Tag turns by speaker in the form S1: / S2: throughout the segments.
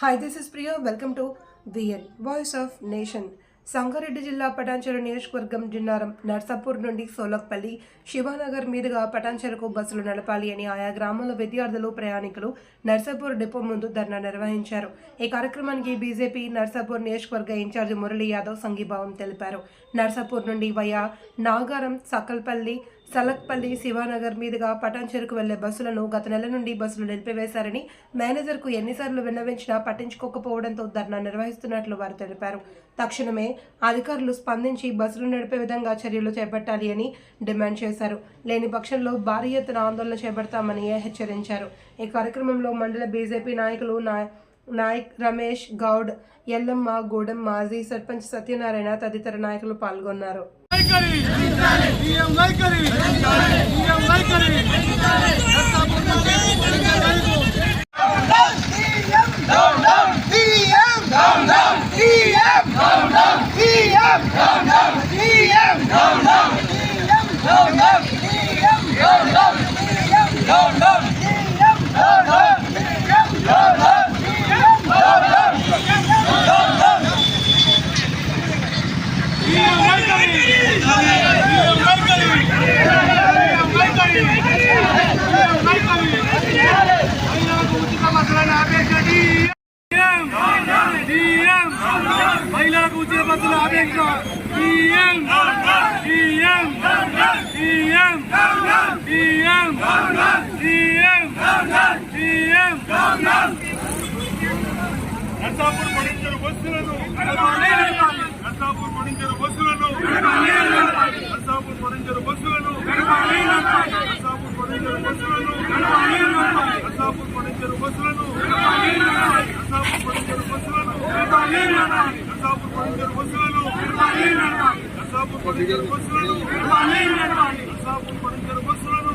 S1: Hi this is Priya welcome to VN voice of nation Sangareddy జిల్లా పటాన్చెరు నియోజకవర్గం జిన్నారం నర్సాపూర్ నుండి సోలక్పల్లి శివానగర్ మీదుగా పటాన్చెరుకు బస్సులు నడపాలి అని ఆయా గ్రామాల విద్యార్థులు ప్రయాణికులు నర్సాపూర్ డిపో ముందు ధర్నా నిర్వహించారు. ఈ కార్యక్రమానికి బీజేపీ నర్సాపూర్ నియోజకవర్గ ఇన్ఛార్జి మురళీ యాదవ్ సంఘీభావం తెలిపారు. నర్సాపూర్ నుండి వయా నాగారం సకల్పల్లి సలక్పల్లి శివానగర్ మీదుగా పటాన్చెరుకు వెళ్ళే బస్సులను గత నెల నుండి బస్సులు నిలిపివేశారని మేనేజర్కు ఎన్నిసార్లు విన్నవించినా పట్టించుకోకపోవడంతో ధర్నా నిర్వహిస్తున్నట్లు వారు తెలిపారు. తక్షణమే అధికారులు స్పందించి బస్సులు నడిపే విధంగా చర్యలు చేపట్టాలి అని డిమాండ్ చేశారు. లేని పక్షంలో భారీ ఎత్తున ఆందోళన చేపడతామని హెచ్చరించారు. ఈ కార్యక్రమంలో మండల బీజేపీ నాయకులు నా నాయక్ రమేష్ గౌడ్ ఎల్లమ్మ గూడెం మాజీ సర్పంచ్ సత్యనారాయణ తదితర నాయకులు పాల్గొన్నారు
S2: వైఖరి సీఎం వైఖరి సీఎం వైఖరి CM Masina Abengo. EM. EM. EM. EM. EM. EM. Narasapura ಪಡಿಂಚರು bus Narasapura ಪಡಿಂಚರು ಬಸ್ నర్సాపూర్ పదిహేను బస్సులను నర్సాపూర్ పదిహేను బస్సులను నర్సాపూర్ పదిహేను బస్సులను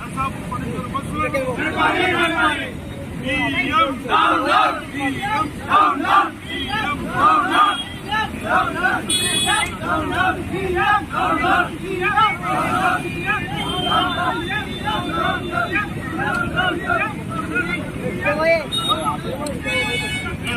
S2: నర్సాపూర్ పదిహేను బస్సులను బియ్యం బియ్యం బియ్యం Oye.